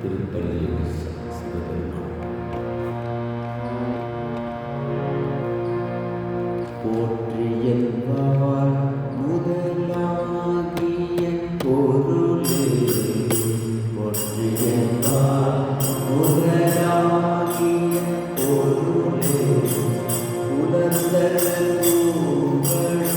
திருப்பள்ளியில் சிவபெருமான் போற்றியல்வார் முதலாகிய பொருளே போற்றியல்வார் முதலாகிய பொருளே உலர்ந்த பூவழ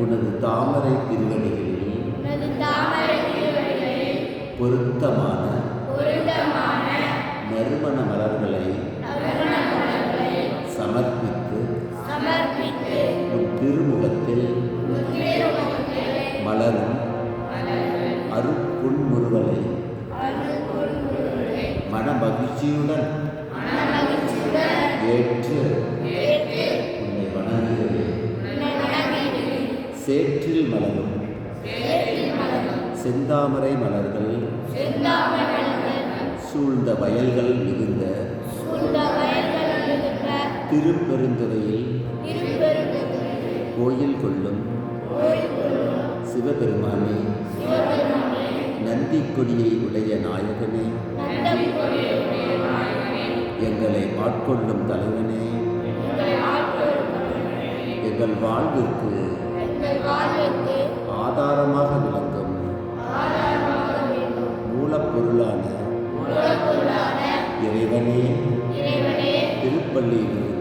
உனது தாமரை திருவடிகளில் பொருத்தமான நறுமண மலர்களை சமர்ப்பித்து உன் திருமுகத்தில் மலரும் அருப்புன்முறுவலை மனமகிழ்ச்சியுடன் ஏற்று ஏற்று சேற்றில் மலரும். செந்தாமரை மலர்கள். சூழ்ந்த வயல்கள் மிகுந்த. திருப்பெருந்துறையில். கோயில் கொள்ளும். சிவபெருமானே. நந்திக்கொடியை உடைய நாயகனே. எங்களை ஆட்கொள்ளும் தலைவனே. எங்கள் வாழ்விற்கு ஆதாரமாக விளங்கும். மூலப்பொருளான இறைவனே, திருப்பள்ளியிலிருந்து